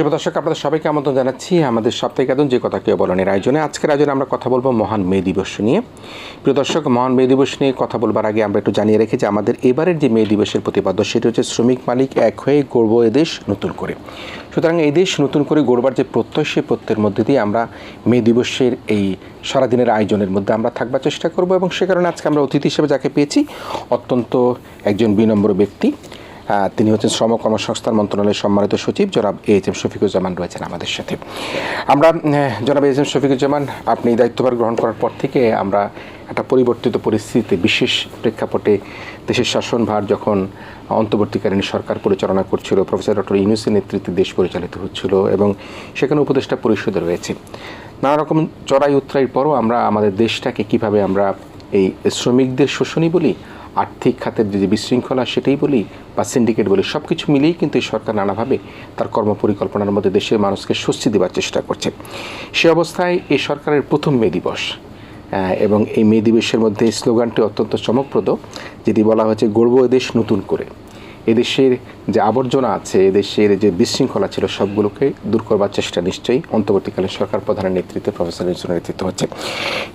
শুভ দর্শক, আপনাদের সবাইকে আমন্ত্রণ জানাচ্ছি আমাদের সাপ্তাহিক আদন যে কথা কেউ বলেন আয়োজনে আজকের আয়োজনে আমরা কথা বলব মহান মে দিবস নিয়ে। প্রিয় দর্শক, মহান মে দিবস নিয়ে কথা বলবার আগে আমরা একটু জানিয়ে রেখেছি, আমাদের এবারের যে মে দিবসের প্রতিপাদ্য, সেটি হচ্ছে শ্রমিক মালিক এক হয়ে গড়ব এ দেশ নতুন করে। সুতরাং এই দেশ নতুন করে গড়বার যে প্রত্যয়, সেই প্রত্যয়ের মধ্যে দিয়ে আমরা মে দিবসের এই সারাদিনের আয়োজনের মধ্যে আমরা থাকবার চেষ্টা করব এবং সে কারণে আজকে আমরা অতিথি হিসেবে যাকে পেয়েছি, অত্যন্ত একজন বিনম্র ব্যক্তি। তিনি হচ্ছেন শ্রম কর্মসংস্থান মন্ত্রণালয়ের সম্মানিত সচিব, জনাব এইচ এম শফিকুজ্জামান রয়েছেন আমাদের সাথে। আমরা জনাব এইচ এম শফিকুজ্জামান, আপনি দায়িত্বভার গ্রহণ করার পর থেকে আমরা একটা পরিবর্তিত পরিস্থিতিতে, বিশেষ প্রেক্ষাপটে দেশের শাসনভার যখন অন্তর্বর্তীকালীন সরকার পরিচালনা করছিল, প্রফেসর ডক্টর ইউনুসের নেতৃত্বে দেশ পরিচালিত হচ্ছিল এবং সেখানে উপদেষ্টা পরিষদে রয়েছে। নানা রকম চড়াই উত্তরাইয়ের পরও আমরা আমাদের দেশটাকে কীভাবে আমরা এই শ্রমিকদের শোষণই বলি আর্থিক খাতের যে বিশৃঙ্খলা সেটাই বলি বা সিন্ডিকেট বলি সব কিছু মিলিয়েই কিন্তু এই সরকার নানাভাবে তার কর্মপরিকল্পনার মধ্যে দেশের মানুষকে স্বস্তি দেওয়ার চেষ্টা করছে। সে অবস্থায় এই সরকারের প্রথম মে দিবস এবং এই মে দিবসের মধ্যে স্লোগানটি অত্যন্ত চমকপ্রদ, যেটি বলা হয়েছে গর্ব দেশ নতুন করে। এদেশের যে আবর্জনা আছে, এদেশের যে বিশৃঙ্খলা ছিল, সবগুলোকে দূর করবার চেষ্টা নিশ্চয়ই অন্তর্বর্তীকালীন সরকার প্রধানের নেতৃত্বে প্রফেসর ইউসুফের নেতৃত্ব হচ্ছে।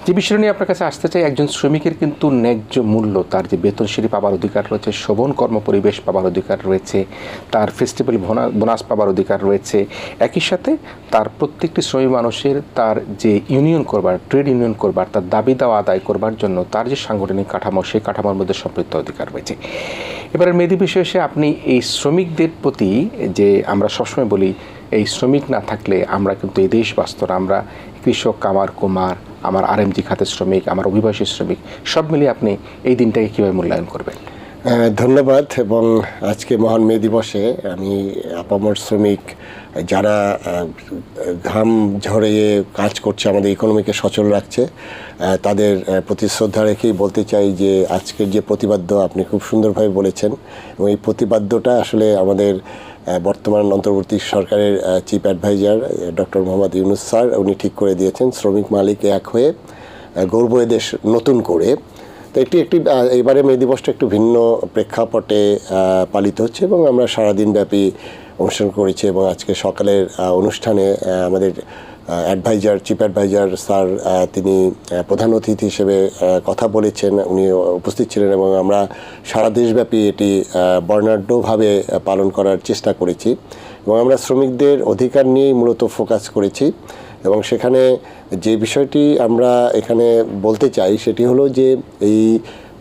যে বিষয় নিয়ে আপনার কাছে আসতে চাই, একজন শ্রমিকের কিন্তু ন্যায্য মূল্য, তার যে বেতন সিঁড়ি পাবার অধিকার রয়েছে, শোভন কর্ম পরিবেশ পাবার অধিকার রয়েছে, তার ফেস্টিভ্যাল বোনাস পাবার অধিকার রয়েছে। একই সাথে তার প্রত্যেকটি শ্রমিক মানুষের তার যে ইউনিয়ন করবার ট্রেড ইউনিয়ন করবার, তার দাবি দাওয়া আদায় করবার জন্য তার যে সাংগঠনিক কাঠামো, সেই কাঠামোর মধ্যে সম্পৃক্ত অধিকার রয়েছে। এবারে মেধি বিশেষে আপনি এই শ্রমিকদের প্রতি যে আমরা সবসময় বলি, এই শ্রমিক না থাকলে আমরা কিন্তু এই দেশ বাঁচত না। আমরা কৃষক কামার কুমার, আমার আরএমজি খাতের শ্রমিক, আমার অভিবাসী শ্রমিক, সব মিলিয়ে আপনি এই দিনটাকে কীভাবে মূল্যায়ন করবেন ধন্যবাদ এবং আজকে মহান মে দিবসে আমি আপামর শ্রমিক যারা ঘাম ঝরিয়ে কাজ করছে, আমাদের ইকোনমিকে সচল রাখছে তাদের প্রতি শ্রদ্ধা রেখেই বলতে চাই যে আজকের যে প্রতিবাদ্য আপনি খুব সুন্দরভাবে বলেছেন এবং এই প্রতিবাদ্যটা আসলে আমাদের বর্তমান অন্তর্বর্তী সরকারের chief adviser doctor Mohammad Yunus sir, উনি ঠিক করে দিয়েছেন, শ্রমিক মালিক এক হয়ে গর্ব এ দেশ নতুন করে তো এটি একটি এবারে মে দিবসটা একটু ভিন্ন প্রেক্ষাপটে পালিত হচ্ছে এবং আমরা সারাদিন ব্যাপী অনুষ্ঠান করেছি এবং আজকে সকালের অনুষ্ঠানে আমাদের অ্যাডভাইজার চিফ অ্যাডভাইজার স্যার তিনি প্রধান অতিথি হিসেবে কথা বলেছেন, উনি উপস্থিত ছিলেন এবং আমরা সারা দেশব্যাপী এটি বর্ণাঢ্যভাবে পালন করার চেষ্টা করেছি এবং আমরা শ্রমিকদের অধিকার নিয়েই মূলত ফোকাস করেছি এবং সেখানে বিষয়টি আমরা এখানে বলতে চাই সেটি হলো যে এই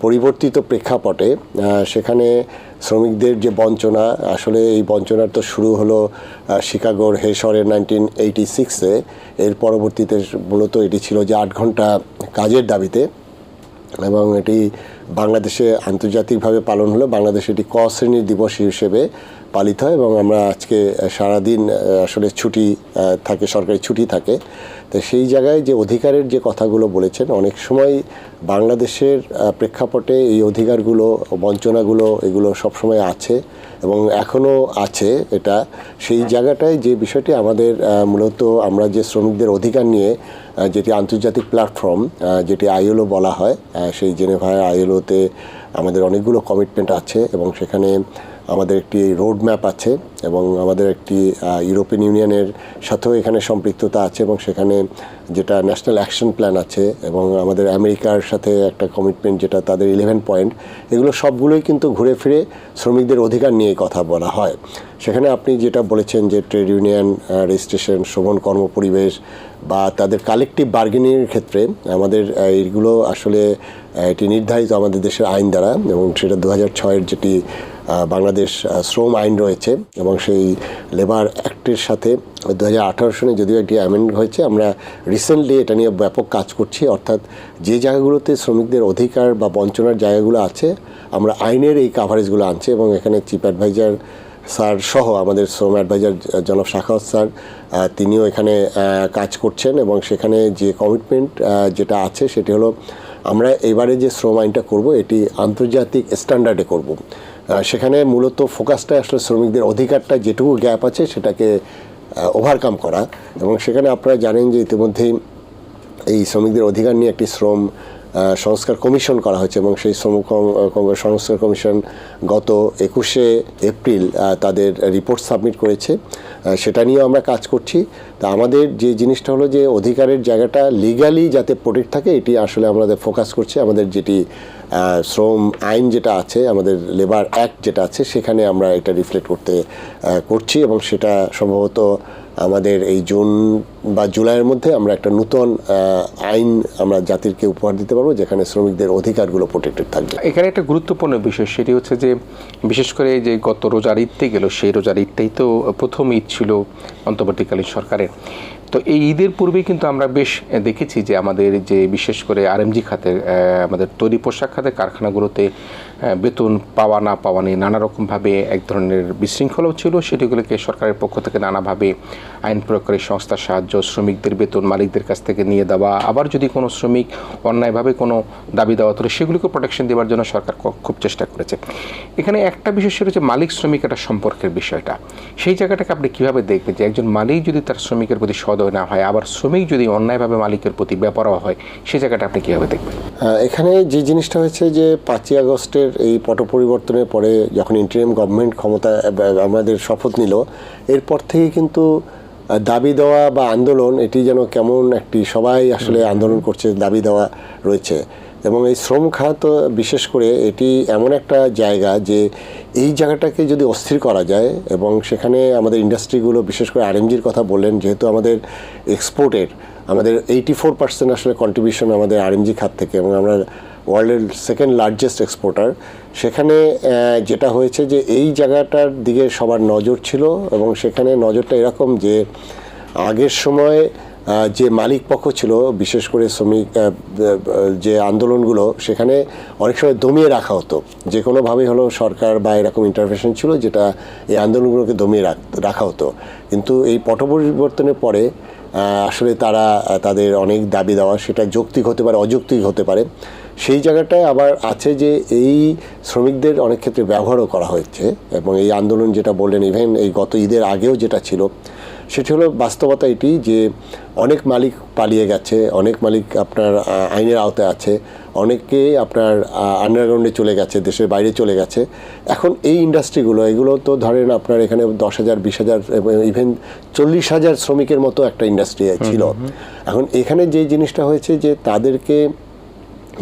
পরিবর্তিত প্রেক্ষাপটে সেখানে শ্রমিকদের যে বঞ্চনা, আসলে এই বঞ্চনার তো শুরু হলো শিকাগোর হেশরের নাইনটিন এইটি সিক্সে, এর পরবর্তীতে মূলত এটি ছিল যে আট ঘণ্টা কাজের দাবিতে এবং এটি বাংলাদেশে আন্তর্জাতিকভাবে পালন হলো। বাংলাদেশে এটি ক শ্রেণির দিবস হিসেবে পালিত হয় এবং আমরা আজকে সারাদিন আসলে ছুটি থাকে, সরকারি ছুটি থাকে। তো সেই জায়গায় যে অধিকারের যে কথাগুলো বলেছেন, অনেক সময় বাংলাদেশের প্রেক্ষাপটে এই অধিকারগুলো, বঞ্চনাগুলো, এগুলো সবসময় আছে এবং এখনও আছে এটা। সেই জায়গাটায় যে বিষয়টি আমাদের মূলত আমরা যে শ্রমিকদের অধিকার নিয়ে যেটি আন্তর্জাতিক প্ল্যাটফর্ম যেটি আইএলও বলা হয় সেই জেনেভায় আইএলওতে আমাদের অনেকগুলো কমিটমেন্ট আছে এবং সেখানে আমাদের একটি রোড ম্যাপ আছে এবং আমাদের একটি ইউরোপিয়ান ইউনিয়নের সাথেও এখানে সম্পৃক্ততা আছে এবং সেখানে যেটা ন্যাশনাল অ্যাকশন প্ল্যান আছে এবং আমাদের আমেরিকার সাথে একটা কমিটমেন্ট যেটা তাদের ইলেভেন পয়েন্ট এগুলো সবগুলোই কিন্তু ঘুরে ফিরে শ্রমিকদের অধিকার নিয়ে কথা বলা হয়। সেখানে আপনি যেটা বলেছেন যে ট্রেড ইউনিয়ন রেজিস্ট্রেশন শ্রমণ কর্মপরিবেশ বা তাদের কালেকটিভ বার্গেনিংয়ের ক্ষেত্রে আমাদের এইগুলো আসলে এটি নির্ধারিত আমাদের দেশের আইন দ্বারা এবং সেটা দু হাজার ছয়ের যেটি বাংলাদেশ শ্রম আইন রয়েছে এবং সেই লেবার অ্যাক্টের সাথে দু হাজার আঠারো সনে যদিও একটি অ্যামেন্ড হয়েছে, আমরা রিসেন্টলি এটা নিয়ে ব্যাপক কাজ করছি। অর্থাৎ যে জায়গাগুলোতে শ্রমিকদের অধিকার বা বঞ্চনার জায়গাগুলো আছে, আমরা আইনের এই কাভারেজগুলো আনছি এবং এখানে চিফ অ্যাডভাইজার স্যার সহ আমাদের শ্রম অ্যাডভাইজার জনাব শাখাওয়াত স্যার তিনিও এখানে কাজ করছেন এবং সেখানে যে কমিটমেন্ট যেটা আছে সেটি হলো, আমরা এবারে যে শ্রম আইনটা করব, এটি আন্তর্জাতিক স্ট্যান্ডার্ডে করব। সেখানে মূলত ফোকাসটা আসলে শ্রমিকদের অধিকারটা, যেটুকু গ্যাপ আছে সেটাকে ওভারকাম করা। এবং সেখানে আপনারা জানেন যে ইতিমধ্যেই এই শ্রমিকদের অধিকার নিয়ে একটি শ্রম সংস্কার কমিশন করা হয়েছে এবং সেই শ্রম সংস্কার কমিশন গত একুশে এপ্রিল তাদের রিপোর্ট সাবমিট করেছে। সেটা নিয়েও আমরা কাজ করছি। তা আমাদের যে জিনিসটা হলো যে অধিকারের জায়গাটা লিগালি যাতে প্রোটেক্ট থাকে, এটি আসলে আমাদের ফোকাস করছে। আমাদের যেটি শ্রম আইন যেটা আছে, আমাদের লেবার অ্যাক্ট যেটা আছে, সেখানে আমরা এটা রিফ্লেক্ট করতে করছি এবং সেটা সম্ভবত আমাদের এই জুন বা জুলাইয়ের মধ্যে আমরা একটা নতুন আইন আমরা জাতিরকে উপহার দিতে পারব যেখানে শ্রমিকদের অধিকারগুলো প্রোটেক্টেড থাকবে। এখানে একটা গুরুত্বপূর্ণ বিষয় সেটি হচ্ছে যে বিশেষ করে যে গত রোজার ঈদতে গেল সেই রোজার ঈদটাই তো প্রথম ঈদ ছিল অন্তর্বর্তীকালীন সরকারের। তো এই ঈদের পূর্বে কিন্তু আমরা বেশ দেখেছি যে আমাদের যে বিশেষ করে আরএমজি আহ, আমাদের তৈরি পোশাক খাতের কারখানাগুলোতে বেতন পাওয়া না পাওয়া নিয়ে নানা রকমভাবে এক ধরনের বিশৃঙ্খলাও ছিল। সেটিগুলোকে সরকারের পক্ষ থেকে নানাভাবে আইন প্রয়োগকারী সংস্থার সাহায্য শ্রমিকদের বেতন মালিকদের কাছ থেকে নিয়ে দেওয়া, আবার যদি কোনো শ্রমিক অন্যায়ভাবে কোনো দাবি দেওয়া তোলে সেগুলিকে প্রোটেকশন দেওয়ার জন্য সরকার খুব চেষ্টা করেছে। এখানে একটা বিষয় সেটা হচ্ছে মালিক শ্রমিক একটা সম্পর্কের বিষয়টা। সেই জায়গাটাকে আপনি কীভাবে দেখবেন যে একজন মালিক যদি তার শ্রমিকের প্রতি সদয় না হয়, আবার শ্রমিক যদি অন্যায়ভাবে মালিকের প্রতি বেপরোয়া হয় সেই জায়গাটা আপনি কীভাবে দেখবেন? এখানে যে জিনিসটা হয়েছে যে পাঁচই আগস্টের এই পট পরিবর্তনের পরে যখন ইন্টারিয়াম গভর্নমেন্ট ক্ষমতা আমাদের শপথ নিল, এরপর থেকে কিন্তু দাবি দেওয়া বা আন্দোলন, এটি যেন কেমন একটি, সবাই আসলে আন্দোলন করছে, দাবি দেওয়া রয়েছে। এবং এই শ্রম খাত, বিশেষ করে এটি এমন একটা জায়গা যে এই জায়গাটাকে যদি অস্থির করা যায়, এবং সেখানে আমাদের ইন্ডাস্ট্রিগুলো, বিশেষ করে আরএমজির কথা বললেন, যেহেতু আমাদের এক্সপোর্টের, আমাদের এইটি ফোর পার্সেন্ট আসলে কন্ট্রিবিউশন আমাদের আরএমজি খাত থেকে, এবং আমরা ওয়ার্ল্ডের সেকেন্ড লার্জেস্ট এক্সপোর্টার সেখানে যেটা হয়েছে যে এই জায়গাটার দিকে সবার নজর ছিল এবং সেখানে নজরটা এরকম যে আগের সময় যে মালিক পক্ষ ছিল, বিশেষ করে শ্রমিক যে আন্দোলনগুলো, সেখানে অনেক সময় দমিয়ে রাখা হতো। যে কোনোভাবেই হলো সরকার বা এরকম ইন্টারভেশন ছিল যেটা এই আন্দোলনগুলোকে দমিয়ে রাখ- হতো। কিন্তু এই পট পরিবর্তনের পরে আসলে তারা তাদের অনেক দাবি দেওয়া, সেটা যৌক্তিক হতে পারে, অযৌক্তিক হতে পারে। সেই জায়গাটায় আবার আছে যে এই শ্রমিকদের অনেক ক্ষেত্রে ব্যবহারও করা হয়েছে এবং এই আন্দোলন যেটা বললেন ইভেন এই গত ঈদের আগেও যেটা ছিল সেটি হলো বাস্তবতা এটি যে অনেক মালিক পালিয়ে গেছে অনেক মালিক আপনার আইনের আওতায় আছে অনেকে আপনার আন্ডারগ্রাউন্ডে চলে গেছে দেশের বাইরে চলে গেছে। এখন এই ইন্ডাস্ট্রিগুলো এগুলো তো ধরেন আপনার এখানে দশ হাজার বিশ হাজার ইভেন চল্লিশ হাজার শ্রমিকের মতো একটা ইন্ডাস্ট্রি ছিল। এখন এখানে যে জিনিসটা হয়েছে যে তাদেরকে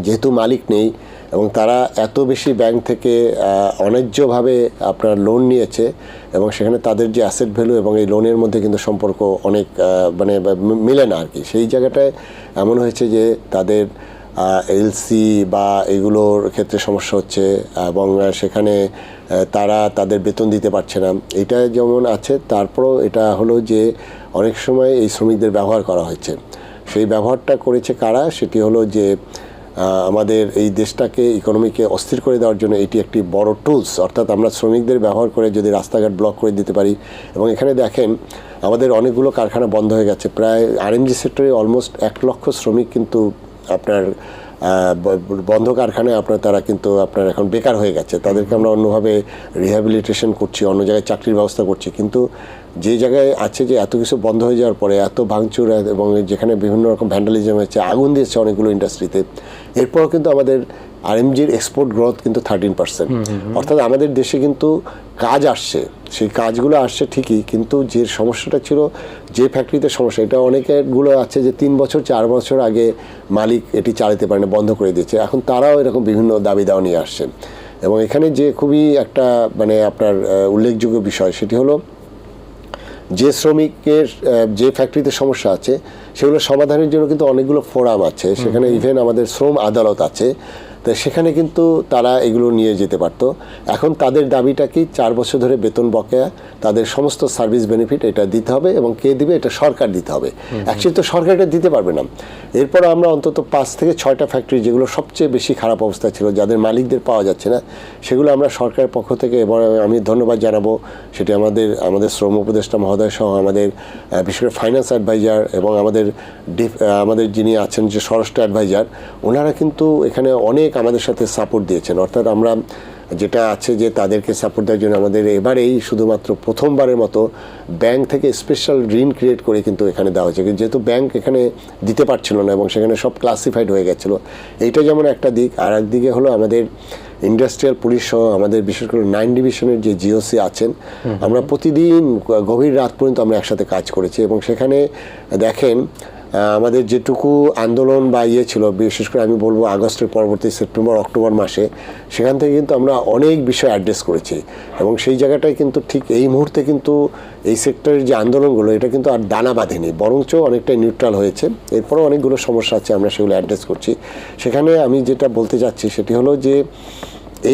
যেহেতু মালিক নেই এবং তারা এত বেশি ব্যাংক থেকে অন্যায্যভাবে আপনার লোন নিয়েছে এবং সেখানে তাদের যে অ্যাসেট ভ্যালু এবং এই লোনের মধ্যে কিন্তু সম্পর্ক অনেক মানে মিলে না আর কি সেই জায়গাটায় এমন হয়েছে যে তাদের এলসি বা এগুলোর ক্ষেত্রে সমস্যা হচ্ছে এবং সেখানে তারা তাদের বেতন দিতে পারছে না। এটা যেমন আছে, তারপরও এটা হলো যে অনেক সময় এই শ্রমিকদের ব্যবহার করা হয়েছে। সেই ব্যবহারটা করেছে কারা? সেটি হলো যে আমাদের এই দেশটাকে ইকোনমিকে অস্থির করে দেওয়ার জন্য এটি একটি বড় টুলস অর্থাৎ আমরা শ্রমিকদের ব্যবহার করে যদি রাস্তাঘাট ব্লক করে দিতে পারি। এবং এখানে দেখেন, আমাদের অনেকগুলো কারখানা বন্ধ হয়ে গেছে। প্রায় আরএমজি সেক্টরে অলমোস্ট এক লক্ষ শ্রমিক কিন্তু আপনার বন্ধ কারখানায় আপনার তারা কিন্তু আপনার এখন বেকার হয়ে গেছে। তাদেরকে আমরা অন্যভাবে রিহ্যাবিলিটেশন করছি, অন্য জায়গায় চাকরির ব্যবস্থা করছি। কিন্তু যে জায়গায় আছে যে এত কিছু বন্ধ হয়ে যাওয়ার পরে, এত ভাঙচুর এবং যেখানে বিভিন্ন রকম ভ্যান্ডালিজম হয়েছে, আগুন দিয়েছে অনেকগুলো ইন্ডাস্ট্রিতে এরপর কিন্তু আমাদের আরএমজির এক্সপোর্ট গ্রোথ কিন্তু থার্টিন পার্সেন্ট অর্থাৎ আমাদের দেশে কিন্তু কাজ আসছে। সেই কাজগুলো আসছে ঠিকই কিন্তু যে সমস্যাটা ছিল যে ফ্যাক্টরিতে সমস্যা এটা অনেকগুলো আছে যে তিন বছর চার বছর আগে মালিক এটি চালাতে পারে না বন্ধ করে দিয়েছে। এখন তারাও এরকম বিভিন্ন দাবি দাওয়া নিয়ে আসছে। এবং এখানে যে খুবই একটা মানে আপনার উল্লেখযোগ্য বিষয় সেটি হলো যে শ্রমিকের যে ফ্যাক্টরিতে সমস্যা আছে সেগুলো সমাধানের জন্য কিন্তু অনেকগুলো ফোরাম আছে। সেখানে ইভেন আমাদের শ্রম আদালত আছে। তো সেখানে কিন্তু তারা এগুলো নিয়ে যেতে পারতো। এখন তাদের দাবিটা কি? চার বছর ধরে বেতন বকেয়া তাদের সমস্ত সার্ভিস বেনিফিট এটা দিতে হবে এবং কে দিবে? এটা সরকার দিতে হবে। অ্যাকচুয়ালি তো সরকার এটা দিতে পারবে না। এরপর আমরা অন্তত পাঁচ থেকে ছয়টা ফ্যাক্টরি যেগুলো সবচেয়ে বেশি খারাপ অবস্থা ছিল যাদের মালিকদের পাওয়া যাচ্ছে না সেগুলো আমরা সরকারের পক্ষ থেকে এবার আমি ধন্যবাদ জানাব। সেটি আমাদের আমাদের শ্রম উপদেষ্টা মহোদয় সহ আমাদের বিশেষ করে ফাইন্যান্স অ্যাডভাইজার এবং আমাদের আমাদের যিনি আছেন যে স্বরাষ্ট্র অ্যাডভাইজার ওনারা কিন্তু এখানে অনেক আমাদের সাথে সাপোর্ট দিয়েছেন। অর্থাৎ আমরা যেটা আছে যে তাদেরকে সাপোর্ট দেওয়ার জন্য আমাদের এবারেই শুধুমাত্র প্রথমবারের মতো ব্যাংক থেকে স্পেশাল ঋণ ক্রিয়েট করে কিন্তু এখানে দেওয়া হয়েছে। যেহেতু ব্যাংক এখানে দিতে পারছিল না এবং সেখানে সব ক্লাসিফাইড হয়ে গেছিল এইটা যেমন একটা দিক আর একদিকে হলো আমাদের ইন্ডাস্ট্রিয়াল পুলিশ সহ আমাদের বিশেষ করে নাইন ডিভিশনের যে জিওসি আছেন আমরা প্রতিদিন গভীর রাত পর্যন্ত আমরা একসাথে কাজ করেছি এবং সেখানে দেখেন আমাদের যেটুকু আন্দোলন বা ইয়ে ছিল, বিশেষ করে আমি বলব আগস্টের পরবর্তী সেপ্টেম্বর, অক্টোবর মাসে, সেখান থেকে কিন্তু আমরা অনেক বিষয় অ্যাড্রেস করেছি। এবং সেই জায়গাটায় কিন্তু ঠিক এই মুহূর্তে কিন্তু এই সেক্টরের যে আন্দোলনগুলো, এটা কিন্তু আর দানা বাঁধেনি। বরঞ্চ অনেকটাই নিউট্রাল হয়েছে। এরপরও অনেকগুলো সমস্যা আছে, আমরা সেগুলো অ্যাড্রেস করছি। সেখানে আমি যেটা বলতে চাচ্ছি, সেটি হলো যে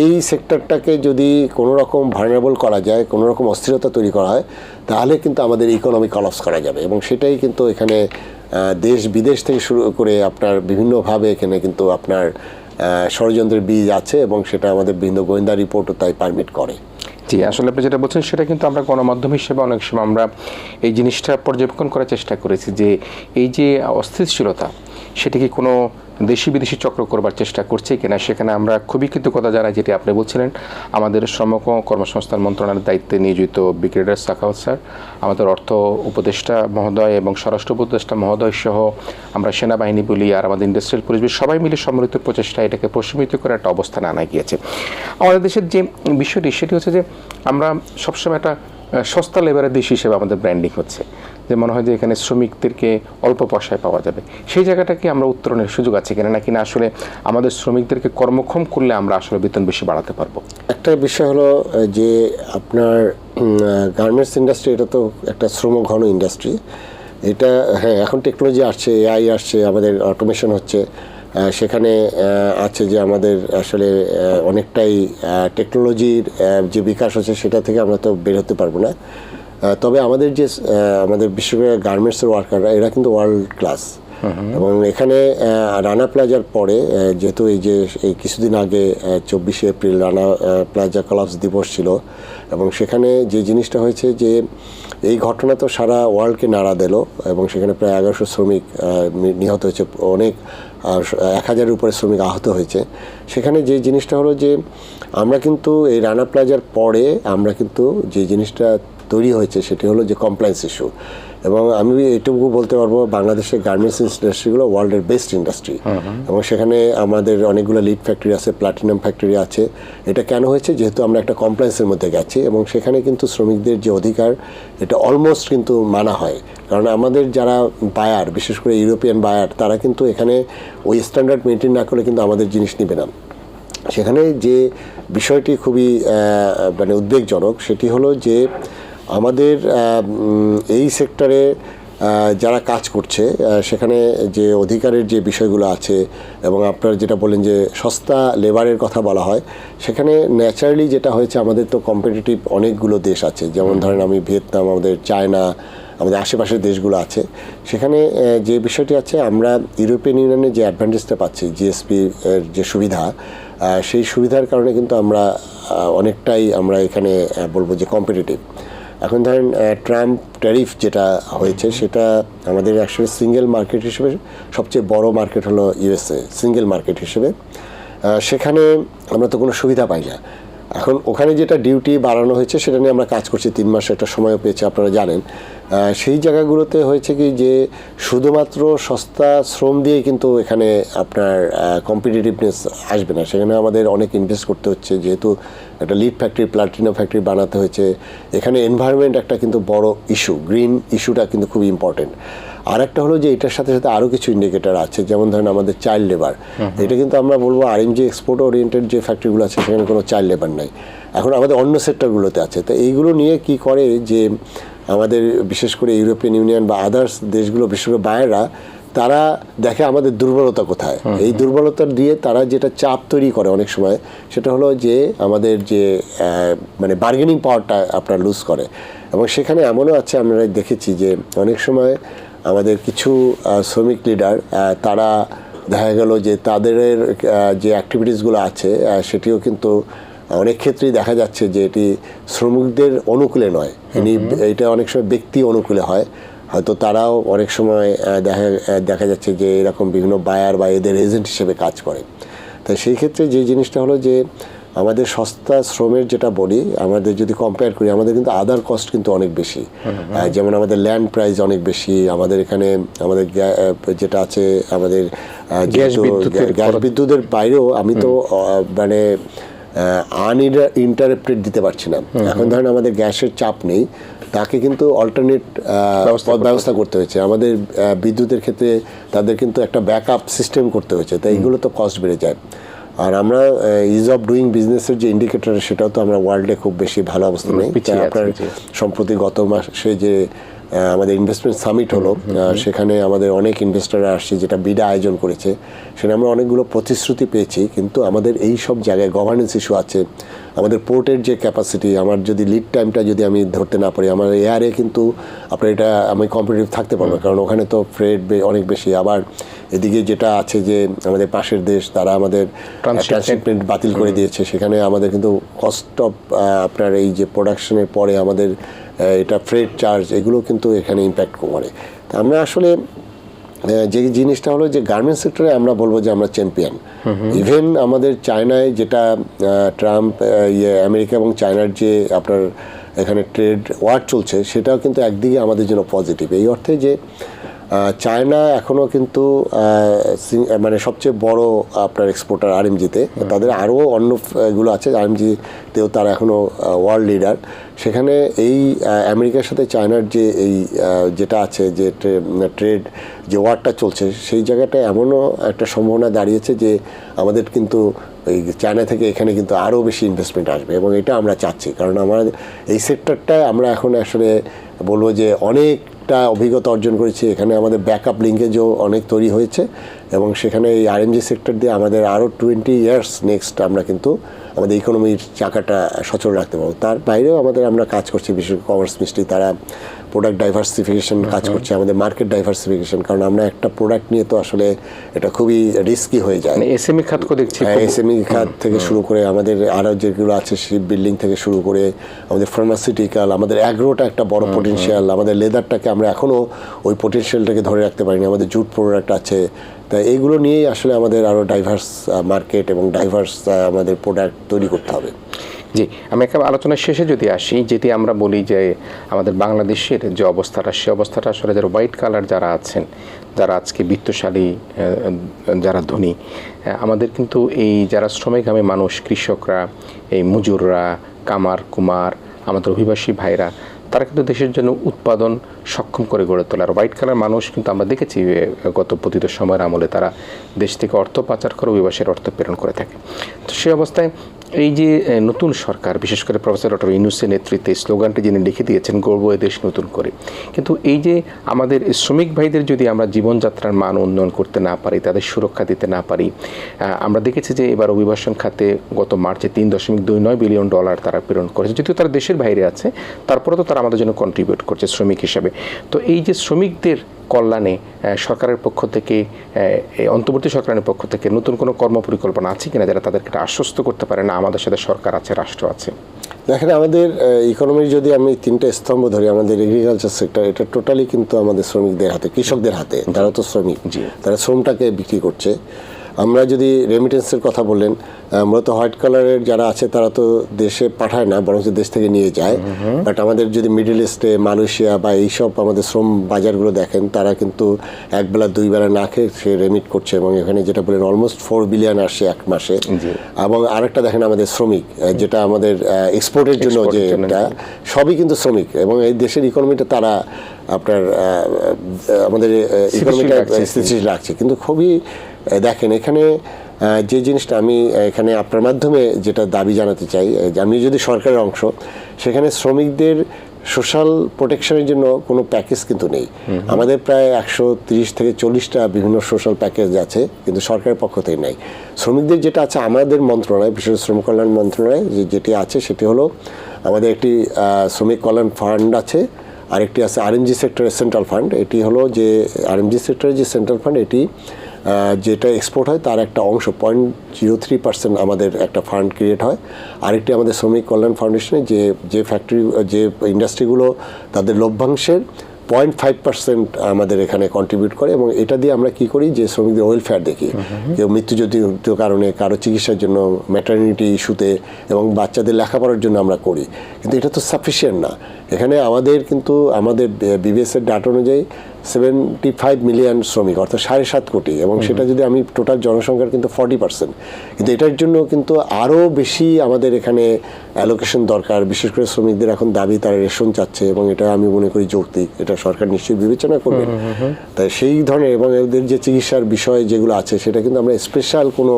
এই সেক্টরটাকে যদি কোনো রকম ভার্নারেবল করা যায়, কোনো রকম অস্থিরতা তৈরি করা হয়, তাহলে কিন্তু আমাদের ইকোনমি কলাপস করা যাবে। এবং সেটাই কিন্তু এখানে দেশ বিদেশ থেকে শুরু করে আপনার বিভিন্নভাবে এখানে কিন্তু আপনার ষড়যন্ত্রের বীজ আছে এবং সেটা আমাদের বিভিন্ন গোয়েন্দা রিপোর্টও তাই পারমিট করে। জি, আসলে আপনি যেটা বলছেন সেটা কিন্তু আমরা গণমাধ্যম হিসেবে অনেক সময় আমরা এই জিনিসটা পর্যবেক্ষণ করার চেষ্টা করেছি যে এই যে অস্থিতিশীলতা, সেটি কি কোনো দেশি বিদেশি চক্র করবার চেষ্টা করছে কিনা সেখানে আমরা খুবই কৃতজ্ঞতা জানাই, যেটি আপনি বলছিলেন। আমাদের শ্রম কর্মসংস্থান মন্ত্রণালয়ের দায়িত্বে নিয়োজিত ব্রিগেডিয়ার সাখাওয়াত স্যার, আমাদের অর্থ উপদেষ্টা মহোদয় এবং স্বরাষ্ট্র উপদেষ্টা মহোদয় সহ আমরা সেনাবাহিনী বলি আর আমাদের ইন্ডাস্ট্রিয়াল পুলিশ সবাই মিলে সম্মিলিত প্রচেষ্টা এটাকে প্রশমিত করে একটা অবস্থানে আনা গিয়েছে। আমাদের দেশের যে বিষয়টি, সেটি হচ্ছে যে আমরা সবসময় একটা সস্তা লেবারের দেশ হিসেবে আমাদের ব্র্যান্ডিং হচ্ছে। যে মনে হয় যে এখানে শ্রমিকদেরকে অল্প পয়সায় পাওয়া যাবে। সেই জায়গাটাকে আমরা উত্তরণের সুযোগ আছে কিনা? নাকি না আসলে আমাদের শ্রমিকদেরকে কর্মক্ষম করলে আমরা আসলে বেতন বেশি বাড়াতে পারব? একটা বিষয় হলো যে আপনার গার্মেন্টস ইন্ডাস্ট্রি এটা তো একটা শ্রমঘন ইন্ডাস্ট্রি এটা হ্যাঁ এখন টেকনোলজি আসছে এআই আসছে, আমাদের অটোমেশন হচ্ছে। সেখানে আছে যে আমাদের আসলে অনেকটাই টেকনোলজির যে বিকাশ হচ্ছে সেটা থেকে আমরা তো বের হতে পারব না। তবে আমাদের যে আমাদের বিশেষ করে গার্মেন্টসের ওয়ার্কাররা এরা কিন্তু ওয়ার্ল্ড ক্লাস এবং এখানে রানা প্লাজার পরে যেহেতু এই যে এই কিছুদিন আগে চব্বিশে এপ্রিল রানা প্লাজা কলাপস দিবস ছিল এবং সেখানে যে জিনিসটা হয়েছে যে এই ঘটনা তো সারা ওয়ার্ল্ডকে নাড়া দিল এবং সেখানে প্রায় এগারোশো শ্রমিক নিহত হয়েছে অনেক এক হাজারের উপরে শ্রমিক আহত হয়েছে। সেখানে যে জিনিসটা হলো যে আমরা কিন্তু এই রানা প্লাজার পরে আমরা কিন্তু যে জিনিসটা তৈরি হয়েছে সেটি হলো যে কমপ্লায়েন্স ইস্যু এবং আমি এইটুকু বলতে পারব বাংলাদেশের গার্মেন্টস ইন্ডাস্ট্রিগুলো ওয়ার্ল্ডের বেস্ট ইন্ডাস্ট্রি এবং সেখানে আমাদের অনেকগুলো লিড ফ্যাক্টরি আছে প্লাটিনাম ফ্যাক্টরি আছে। এটা কেন হয়েছে? যেহেতু আমরা একটা কমপ্লায়েন্সের মধ্যে গেছি এবং সেখানে কিন্তু শ্রমিকদের যে অধিকার এটা অলমোস্ট কিন্তু মানা হয়। কারণ আমাদের যারা বায়ার বিশেষ করে ইউরোপিয়ান বায়ার তারা কিন্তু এখানে ওই স্ট্যান্ডার্ড মেনটেন না করলে কিন্তু আমাদের জিনিস নিবে না। সেখানে যে বিষয়টি খুবই মানে উদ্বেগজনক সেটি হলো যে আমাদের এই সেক্টরে যারা কাজ করছে সেখানে যে অধিকারের যে বিষয়গুলো আছে এবং আপনারা যেটা বলেন যে সস্তা লেবারের কথা বলা হয় সেখানে ন্যাচারালি যেটা হয়েছে আমাদের তো কম্পিটিটিভ অনেকগুলো দেশ আছে। যেমন ধরেন আমি ভিয়েতনাম আমাদের চায়না আমাদের আশেপাশের দেশগুলো আছে। সেখানে যে বিষয়টি আছে আমরা ইউরোপিয়ান ইউনিয়নের যে অ্যাডভান্টেজটা পাচ্ছি জিএসপি এর যে সুবিধা সেই সুবিধার কারণে কিন্তু আমরা অনেকটাই আমরা এখানে বলব যে কম্পিটিটিভ এখন ধরেন ট্রাম্প ট্যারিফ যেটা হয়েছে, সেটা আমাদের অ্যাকচুয়ালি সিঙ্গেল মার্কেট হিসেবে সবচেয়ে বড় মার্কেট হলো ইউএসএ সিঙ্গেল মার্কেট হিসেবে। সেখানে আমরা তো কোনো সুবিধা পাই না। এখন ওখানে যেটা ডিউটি বাড়ানো হয়েছে, সেটা নিয়ে আমরা কাজ করছি তিন মাস, একটা সময়ও পেয়েছি, আপনারা জানেন। সেই জায়গাগুলোতে হয়েছে কি যে, শুধুমাত্র সস্তা শ্রম দিয়ে কিন্তু এখানে আপনার কম্পিটিটিভনেস আসবে না। সেখানে আমাদের অনেক ইনভেস্ট করতে হচ্ছে, যেহেতু একটা লিড ফ্যাক্টরি প্লাটিনাম ফ্যাক্টরি বানাতে হয়েছে। এখানে এনভায়রনমেন্ট একটা কিন্তু বড় ইস্যু গ্রিন ইস্যুটা কিন্তু খুব ইম্পর্টেন্ট আর একটা হলো যে এটার সাথে সাথে আরও কিছু ইন্ডিকেটার আছে যেমন ধরেন আমাদের চাইল্ড লেবার এটা কিন্তু আমরা বলব আর যে এক্সপোর্ট ওরিয়েন্টেড যে ফ্যাক্টরিগুলো আছে সেখানে কোনো চাইল্ড লেবার নাই। এখন আমাদের অন্য সেক্টরগুলোতে আছে। তো এইগুলো নিয়ে কি করে যে আমাদের বিশেষ করে ইউরোপিয়ান ইউনিয়ন বা আদার্স দেশগুলো বিশেষ করে বায়েরা তারা দেখে আমাদের দুর্বলতা কোথায়? এই দুর্বলতা দিয়ে তারা যেটা চাপ তৈরি করে অনেক সময় সেটা হলো যে আমাদের যে মানে বার্গেনিং পাওয়ারটা আপনার লুজ করে। এবং সেখানে এমনও আছে আমরা দেখেছি যে অনেক সময় আমাদের কিছু শ্রমিক লিডার তারা দেখা গেল যে তাদের যে অ্যাক্টিভিটিসগুলো আছে সেটিও কিন্তু অনেক ক্ষেত্রেই দেখা যাচ্ছে যে এটি শ্রমিকদের অনুকূলে নয়। এটা অনেক সময় ব্যক্তি অনুকূলে হয়। হয়তো তারাও অনেক সময় দেখা দেখা যাচ্ছে যে এরকম বিভিন্ন বায়ার বা এদের এজেন্ট হিসেবে কাজ করে। তাই সেই ক্ষেত্রে যে জিনিসটা হলো যে আমাদের সস্তা শ্রমের যেটা বলি আমাদের যদি কম্পেয়ার করি আমাদের কিন্তু আদার কস্ট কিন্তু অনেক বেশি। যেমন আমাদের ল্যান্ড প্রাইস অনেক বেশি আমাদের এখানে আমাদের যেটা আছে আমাদের গ্যাস বিদ্যুতের বাইরেও আমি তো মানে মানে আনইন্টারাপ্টেড দিতে পারছি না। এখন ধরেন আমাদের গ্যাসের চাপ নেই তাকে কিন্তু অল্টারনেট ব্যবস্থা করতে করতে হয়েছে। আমাদের বিদ্যুতের ক্ষেত্রে তাদের কিন্তু একটা ব্যাকআপ সিস্টেম করতে হয়েছে তাই এগুলো তো কস্ট বেড়ে যায়। আর আমরা ইজ অফ ডুইং বিজনেসের যে ইন্ডিকেটর সেটাও তো আমরা ওয়ার্ল্ডে খুব বেশি ভালো অবস্থা নেই। পিছিয়ে তাই আছি, আপনার সম্প্রতি গত মাসে যে আমাদের ইনভেস্টমেন্ট সামিট হলো। সেখানে আমাদের অনেক ইনভেস্টররা আসছে যেটা বিডা আয়োজন করেছে। সেখানে আমরা অনেকগুলো প্রতিশ্রুতি পেয়েছি কিন্তু আমাদের এই সব জায়গায় গভর্নেন্স ইস্যু আছে। আমাদের পোর্টের যে ক্যাপাসিটি আমার যদি লিড টাইমটা যদি আমি ধরতে না পারি আমার এয়ারে কিন্তু আপনার এটা আমি কম্পিটিটিভ থাকতে পারব কারণ ওখানে তো ফ্রেড অনেক বেশি। আবার এদিকে যেটা আছে যে আমাদের পাশের দেশ তারা আমাদের। ট্রান্সশিপমেন্ট বাতিল করে দিয়েছে। সেখানে আমাদের কিন্তু কস্ট অফ আপনার এই যে প্রোডাকশনের পরে আমাদের এটা ফ্রেড চার্জ এগুলো কিন্তু এখানে ইম্প্যাক্ট করে। তা আমরা আসলে যে জিনিসটা হলো যে গার্মেন্টস সেক্টরে আমরা বলব যে আমরা চ্যাম্পিয়ন ইভেন আমাদের চায়নায় যেটা ট্রাম্প ইয়ে আমেরিকা এবং চায়নার যে আপনার এখানে ট্রেড ওয়ার চলছে সেটাও কিন্তু একদিকে আমাদের জন্য পজিটিভ এই অর্থে যে চায়না এখনও কিন্তু মানে সবচেয়ে বড় আপনার এক্সপোর্টার আরএমজিতে তাদের আরও অন্য ফ- গুলো আছে। আরএমজিতেও তারা এখনও ওয়ার্ল্ড লিডার সেখানে এই আমেরিকার সাথে চায়নার যে এই যেটা আছে, যে ট্রেড, যে ওয়ারটা চলছে, সেই জায়গাটায় এমনও একটা সম্ভাবনা দাঁড়িয়েছে যে আমাদের কিন্তু এই চায়না থেকে এখানে কিন্তু আরও বেশি ইনভেস্টমেন্ট আসবে এবং এটা আমরা চাচ্ছি। কারণ আমার, এই সেক্টরটায় আমরা এখন আসলে বলব যে অনেকটা অভিজ্ঞতা অর্জন করেছি। এখানে আমাদের ব্যাকআপ লিঙ্কেজও অনেক তৈরি হয়েছে। এবং সেখানে এই আরএমজি সেক্টর দিয়ে আমাদের আরও টোয়েন্টি ইয়ার্স নেক্সট আমরা কিন্তু আমাদের ইকোনমির চাকাটা সচল রাখতে পারব। তার বাইরেও আমাদের আমরা কাজ করছি, বিশেষ কমার্স মিস্ট্রি তারা প্রোডাক্ট ডাইভার্সিফিকেশন কাজ করছে আমাদের মার্কেট ডাইভার্সিফিকেশন কারণ আমরা একটা প্রোডাক্ট নিয়ে তো আসলে এটা খুবই রিস্কি হয়ে যায়। মানে এসএমই খাতকে দেখছি এসএমই খাত থেকে শুরু করে আমাদের আরও যেগুলো আছে শিপ বিল্ডিং থেকে শুরু করে আমাদের ফার্মাসিউটিক্যাল আমাদের অ্যাগ্রোটা একটা বড় পটেনশিয়াল আমাদের লেদারটাকে আমরা এখনও ওই পটেনশিয়ালটাকে ধরে রাখতে পারিনি আমাদের জুট প্রোডাক্ট আছে। তা এইগুলো নিয়েই আসলে আমাদের আরও ডাইভার্স মার্কেট এবং ডাইভার্স আমাদের প্রোডাক্ট তৈরি করতে হবে। জি, আমি একটা আলোচনার শেষে যদি আসি, যেটি আমরা বলি যে আমাদের বাংলাদেশের যে অবস্থাটা, সে অবস্থাটা আসলে যারা হোয়াইট কালার যারা আছেন, যারা আজকে বিত্তশালী যারা ধনী আমাদের কিন্তু এই যারা শ্রমিকগামী মানুষ, কৃষকরা, এই মজুররা, কামার, কুমার, আমাদের অভিবাসী ভাইরা, তারা কিন্তু দেশের জন্য উৎপাদন সক্ষম করে গড়ে তোলে। আর হোয়াইট কালার মানুষ কিন্তু আমরা দেখেছি গত পতিত সময়ের আমলে তারা দেশ থেকে অর্থ পাচার করে অভিবাসীর অর্থ প্রেরণ করে থাকে। তো সেই অবস্থায় এই যে নতুন সরকার, বিশেষ করে প্রফেসর ডক্টর ইউনুসের নেতৃত্বে স্লোগানটি যিনি লিখে দিয়েছেন, গর্ব দেশ নতুন করে। কিন্তু এই যে, আমাদের শ্রমিক ভাইদের যদি আমরা জীবনযাত্রার মান উন্নয়ন করতে না পারি, তাদের সুরক্ষা দিতে না পারি আমরা দেখেছি যে এবার অভিবাসন খাতে গত মার্চে তিন দশমিক দুই নয় বিলিয়ন ডলার তারা প্রেরণ করেছে। যদিও তারা দেশের বাইরে আছে তারপরে তো তারা আমাদের জন্য কন্ট্রিবিউট করছে শ্রমিক হিসাবে। তো এই যে শ্রমিকদের কল্যাণে সরকারের পক্ষ থেকে অন্তর্বর্তী সরকারের পক্ষ থেকে নতুন কোনো কর্মপরিকল্পনা আছে কিনা যারা তাদেরকে আশ্বস্ত করতে পারে না? আমাদের সাথে সরকার আছে রাষ্ট্র আছে। দেখেন আমাদের ইকোনমির যদি আমি তিনটা স্তম্ভ ধরি আমাদের এগ্রিকালচার সেক্টর এটা টোটালি কিন্তু আমাদের শ্রমিকদের হাতে কৃষকদের হাতে। তারা তো শ্রমিক। জি। তারা শ্রমটাকে বিক্রি করছে। আমরা যদি রেমিটেন্সের কথা বললেন মূলত হোয়াইট কালারের যারা আছে তারা তো দেশে পাঠায় না বরং দেশ থেকে নিয়ে যায়। বাট আমাদের যদি মিডল ইস্টে মালয়েশিয়া বা এইসব আমাদের শ্রম বাজারগুলো দেখেন তারা কিন্তু এক বেলা দুই বেলা না খেয়ে সে রেমিট করছে এবং এখানে যেটা বলেন অলমোস্ট ফোর বিলিয়ন আসছে এক মাসে। এবং আরেকটা দেখেন আমাদের শ্রমিক যেটা আমাদের এক্সপোর্টের জন্য যে এটা সবই কিন্তু শ্রমিক। এবং এই দেশের ইকোনমিটা তারা আপনার আমাদের ইকোনমিটা রাখছে। স্থিতিশীল রাখছে। কিন্তু খুবই দেখেন এখানে যে জিনিসটা আমি এখানে আপনার মাধ্যমে যেটা দাবি জানাতে চাই যে আমি যদি সরকারের অংশ সেখানে শ্রমিকদের সোশ্যাল প্রোটেকশনের জন্য কোনো প্যাকেজ কিন্তু নেই। আমাদের প্রায় একশো তিরিশ থেকে চল্লিশটা বিভিন্ন সোশ্যাল প্যাকেজ আছে কিন্তু সরকারের পক্ষ থেকে নেই। শ্রমিকদের যেটা আছে আমাদের মন্ত্রণালয় বিশেষ শ্রম কল্যাণ মন্ত্রণালয় যে যেটি আছে সেটি হলো আমাদের একটি শ্রমিক কল্যাণ ফান্ড আছে আরেকটি আছে আরএমজি সেক্টরের সেন্ট্রাল ফান্ড এটি হলো যে আরএমজি সেক্টরের যে সেন্ট্রাল ফান্ড এটি যেটা এক্সপোর্ট হয় তার একটা অংশ পয়েন্ট জিরো থ্রি পার্সেন্ট আমাদের একটা ফান্ড ক্রিয়েট হয়। আরেকটি আমাদের শ্রমিক কল্যাণ ফাউন্ডেশনে যে যে ফ্যাক্টরি যে ইন্ডাস্ট্রিগুলো তাদের লভ্যাংশের পয়েন্ট ফাইভ পার্সেন্ট আমাদের এখানে কন্ট্রিবিউট করে এবং এটা দিয়ে আমরা কি করি যে শ্রমিকদের ওয়েলফেয়ার দেখি। কেউ মৃত্যুজনিত কারণে কারও চিকিৎসার জন্য ম্যাটার্নিটি ইস্যুতে এবং বাচ্চাদের লেখাপড়ার জন্য আমরা করি। কিন্তু এটা তো সাফিসিয়েন্ট না। এখানে আমাদের কিন্তু আমাদের বিবিএসের ডাটা অনুযায়ী সেভেন্টি ফাইভ মিলিয়ন শ্রমিক অর্থাৎ সাড়ে সাত কোটি এবং সেটা যদি আমি টোটাল জনসংখ্যার কিন্তু ফর্টি পার্সেন্ট। কিন্তু এটার জন্য কিন্তু আরও বেশি আমাদের এখানে অ্যালোকেশন দরকার। বিশেষ করে শ্রমিকদের এখন দাবি তারা রেশন চাচ্ছে এবং এটা আমি মনে করি যৌক্তিক। এটা সরকার নিশ্চয়ই বিবেচনা করবে। তাই সেই ধরনের এবং এদের যে চিকিৎসার বিষয় যেগুলো আছে সেটা কিন্তু আমরা স্পেশাল কোনো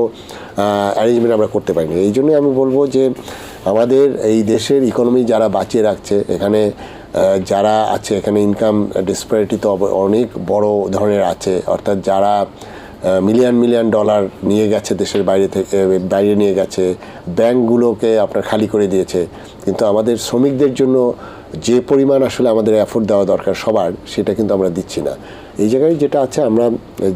অ্যারেঞ্জমেন্ট আমরা করতে পারিনি। এই জন্যই আমি বলব যে আমাদের এই দেশের ইকোনমি যারা বাঁচিয়ে রাখছে এখানে যারা আছে, এখানে ইনকাম ডিসপ্যারিটি তো অনেক বড় ধরনের আছে। অর্থাৎ যারা মিলিয়ন মিলিয়ন ডলার নিয়ে গেছে দেশের বাইরে থেকে বাইরে নিয়ে গেছে, ব্যাংকগুলোকে আপনার খালি করে দিয়েছে। কিন্তু আমাদের শ্রমিকদের জন্য যে পরিমাণ আসলে আমাদের এফোর্ট দেওয়া দরকার সবার, সেটা কিন্তু আমরা দিচ্ছি না। এই জায়গায় যেটা আছে, আমরা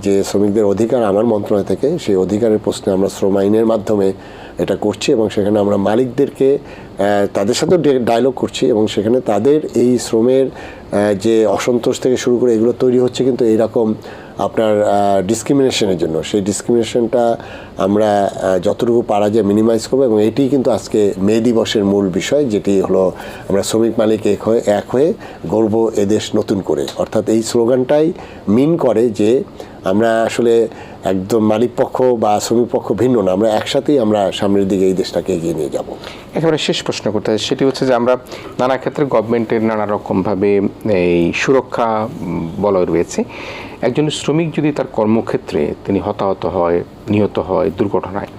যে শ্রমিকদের অধিকার আমার মন্ত্রণালয় থেকে, সেই অধিকারের প্রশ্নে আমরা শ্রম আইনের মাধ্যমে এটা করছি এবং সেখানে আমরা মালিকদেরকে তাদের সাথেও ডায়লগ করছি এবং সেখানে তাদের এই শ্রমের যে অসন্তোষ থেকে শুরু করে এগুলো তৈরি হচ্ছে কিন্তু এইরকম আপনার ডিসক্রিমিনেশনের জন্য। সেই ডিসক্রিমিনেশনটা আমরা যতটুকু পারা যায় মিনিমাইজ করব এবং এটি কিন্তু আজকে মে দিবসের মূল বিষয়, যেটি হলো আমরা শ্রমিক মালিক এক হয়ে এক হয়ে গর্ব এদেশ নতুন করে। অর্থাৎ এই স্লোগানটাই মিন করে যে আমরা আসলে একদম মালিক পক্ষ বা শ্রমিক পক্ষ ভিন্ন না, আমরা একসাথেই আমরা সামনের দিকে এই দেশটাকে এগিয়ে নিয়ে যাব। একেবারে শেষ প্রশ্ন করতে চাই, সেটি হচ্ছে যে আমরা নানা ক্ষেত্রে গভর্নমেন্টের নানা রকমভাবে এই সুরক্ষা বলয় রয়েছে। একজন শ্রমিক যদি তার কর্মক্ষেত্রে তিনি হতাহত হয়, নিহত হয়, দুর্ঘটনায়,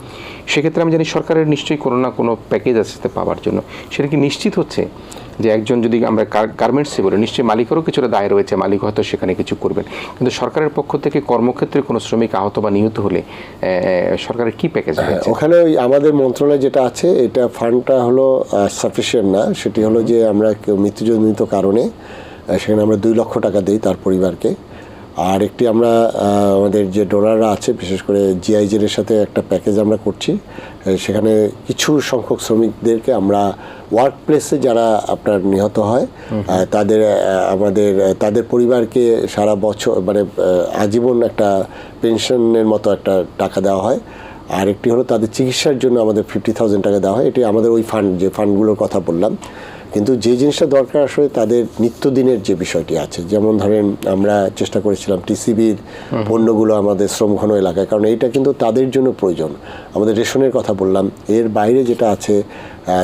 সেক্ষেত্রে আমি জানি সরকারের নিশ্চয়ই কোনো না কোনো প্যাকেজ আছে পাওয়ার জন্য। সেটা কি নিশ্চিত হচ্ছে? যে একজন যদি আমরা গার্মেন্টসে বলি নিশ্চয়ই মালিকেরও কিছুটা দায় রয়েছে মালিক হয়তো সেখানে কিছু করবেন। কিন্তু সরকারের পক্ষ থেকে কর্মক্ষেত্রে কোনো শ্রমিক আহত বা নিহত হলে সরকারের কি প্যাকেজ ওখানে ওই আমাদের মন্ত্রণালয় যেটা আছে এটা ফান্ডটা হলো সাফিসিয়েন্ট না। সেটি হলো যে আমরা কেউ মৃত্যুজনিত কারণে সেখানে আমরা দুই লক্ষ টাকা দিই তার পরিবারকে। আর একটি আমরা আমাদের যে ডোনাররা আছে বিশেষ করে জিআইজের সাথে একটা প্যাকেজ আমরা করছি সেখানে কিছু সংখ্যক শ্রমিকদেরকে আমরা ওয়ার্ক প্লেসে যারা আপনার নিহত হয় তাদের আমাদের তাদের পরিবারকে সারা বছর মানে আজীবন একটা পেনশনের মতো একটা টাকা দেওয়া হয়। আর একটি হলো তাদের চিকিৎসার জন্য আমাদের ফিফটি থাউজেন্ড টাকা দেওয়া হয়। এটি আমাদের ওই ফান্ড যে ফান্ডগুলোর কথা বললাম। কিন্তু যে জিনিসটা দরকার আসলে তাদের নিত্যদিনের যে বিষয়টি আছে যেমন ধরেন আমরা চেষ্টা করেছিলাম টিসিবির পণ্যগুলো আমাদের শ্রমঘন এলাকায় কারণ এইটা কিন্তু তাদের জন্য প্রয়োজন। আমাদের রেশনের কথা বললাম এর বাইরে যেটা আছে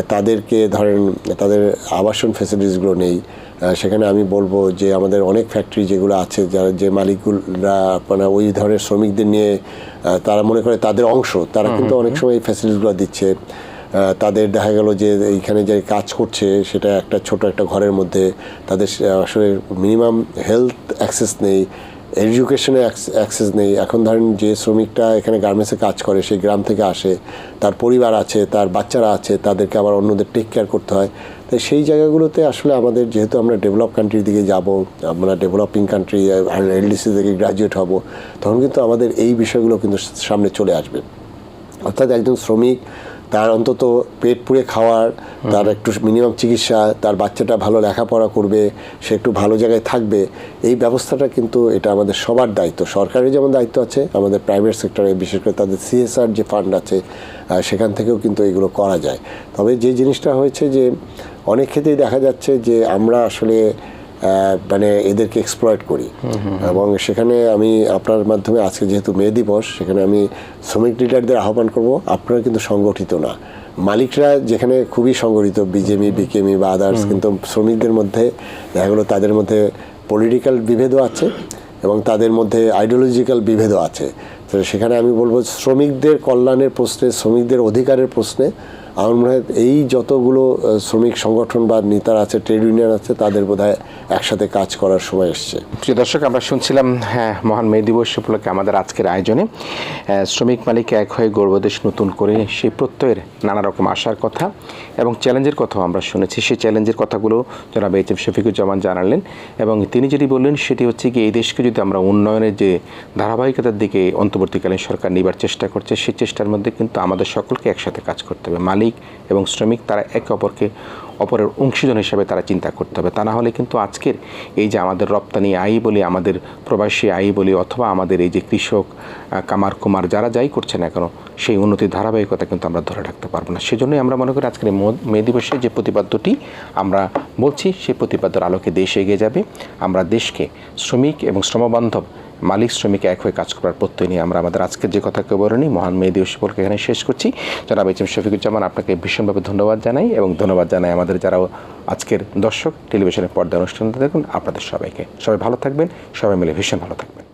তাদেরকে ধরেন তাদের আবাসন ফ্যাসিলিটিসগুলো নেই সেখানে আমি বলব যে আমাদের অনেক ফ্যাক্টরি যেগুলো আছে যারা যে মালিকগুলা মানে ওই ধরনের শ্রমিকদের নিয়ে তারা মনে করে তাদের অংশ তারা কিন্তু অনেক সময় এই ফ্যাসিলিটিগুলো দিচ্ছে। তাদের দেখা গেল যে এইখানে যে কাজ করছে সেটা একটা ছোট একটা ঘরের মধ্যে তাদের আসলে মিনিমাম হেলথ অ্যাক্সেস নেই এডুকেশনে অ্যাক্সেস নেই। এখন ধরেন যে শ্রমিকটা এখানে গার্মেন্টসে কাজ করে সেই গ্রাম থেকে আসে তার পরিবার আছে তার বাচ্চারা আছে তাদেরকে আবার অন্যদের টেক কেয়ার করতে হয়। সেই জায়গাগুলোতে আসলে আমাদের যেহেতু আমরা ডেভেলপ কান্ট্রির দিকে যাব, আমরা ডেভেলপিং কান্ট্রি এলডিসি থেকে গ্রাজুয়েট হব, তখন কিন্তু আমাদের এই বিষয়গুলো কিন্তু সামনে চলে আসবে। অর্থাৎ একজন শ্রমিক, তার অন্তত পেট পুড়ে খাওয়ার, তার একটু মিনিমাম চিকিৎসা, তার বাচ্চাটা ভালো লেখাপড়া করবে, সে একটু ভালো জায়গায় থাকবে, এই ব্যবস্থাটা কিন্তু এটা আমাদের সবার দায়িত্ব। সরকারের যেমন দায়িত্ব আছে, আমাদের প্রাইভেট সেক্টরে বিশেষ করে তাদের সিএসআর যে ফান্ড আছে সেখান থেকেও কিন্তু এগুলো করা যায়। তবে যে জিনিসটা হয়েছে যে অনেক ক্ষেত্রেই দেখা যাচ্ছে যে আমরা আসলে মানে এদেরকে এক্সপ্লয়েট করি। এবং সেখানে আমি আপনার মাধ্যমে আজকে যেহেতু মে দিবস সেখানে আমি শ্রমিক লিডারদের আহ্বান করব। আপনারা কিন্তু সংগঠিত না। মালিকরা যেখানে খুবই সংগঠিত বিজেপি বিকেমি বা আদার্স কিন্তু শ্রমিকদের মধ্যে দেখা গেলো তাদের মধ্যে পলিটিক্যাল বিভেদও আছে এবং তাদের মধ্যে আইডিওলজিক্যাল বিভেদও আছে। তো সেখানে আমি বলব শ্রমিকদের কল্যাণের প্রশ্নে শ্রমিকদের অধিকারের প্রশ্নে আমার মনে হয় এই যতগুলো শ্রমিক সংগঠন বা নেতারা আছে, ট্রেড ইউনিয়ন আছে, তাদের বোধহয় একসাথে কাজ করার সময় এসছে। প্রিয় দর্শক, আমরা শুনছিলাম হ্যাঁ মহান মে দিবস উপলক্ষে আমাদের আজকের আয়োজনে শ্রমিক মালিক এক হয়ে গর্বদেশ নতুন করে সেই প্রত্যয়ের নানা রকম আশার কথা এবং চ্যালেঞ্জের কথাও আমরা শুনেছি। সেই চ্যালেঞ্জের কথাগুলো জনাব এইচ এম শফিকুজ্জামান জানালেন এবং তিনি যেটি বললেন, সেটি হচ্ছে কি এই দেশকে যদি আমরা উন্নয়নের যে ধারাবাহিকতার দিকে অন্তর্বর্তীকালীন সরকার নিবার চেষ্টা করছে, সেই চেষ্টার মধ্যে কিন্তু আমাদের সকলকে একসাথে কাজ করতে হবে। মালিক মালিক এবং শ্রমিক, তারা একে অপরকে, অপরের অংশীজন হিসাবে তারা চিন্তা করতে হবে। তা না হলে কিন্তু আজকের এই যে আমাদের রপ্তানি আয় বলি, আমাদের প্রবাসী আয় বলি, অথবা আমাদের এই যে কৃষক কামার কুমার, যারা যাই করছে না কেন, সেই উন্নতির ধারাবাহিকতা কিন্তু আমরা ধরে রাখতে পারব না। সেজন্যই আমরা মনে করি আজকের মে দিবসে যে প্রতিপাদ্যটি আমরা বলছি, সেই প্রতিপাদ্যর আলোকে দেশ এগিয়ে যাবে। আমরা দেশকে শ্রমিক এবং শ্রমবান্ধব মালিক, শ্রমিক এক হয়ে কাজ করার প্রত্যয় নিয়ে আমরা আমাদের আজকের যে কথা কেউ বলিনি, মহান মেয়ে দিবস উপলক্ষে এখানে শেষ করছি। যারা এম শফিকুজ্জামান, আপনাকে ভীষণভাবে ধন্যবাদ জানাই এবং ধন্যবাদ জানাই আমাদের যারা আজকের দর্শক, টেলিভিশনের পর্দা অনুষ্ঠানটা দেখুন, আপনাদের সবাইকে। সবাই ভালো থাকবেন, সবাই মিলে ভীষণ ভালো থাকবেন।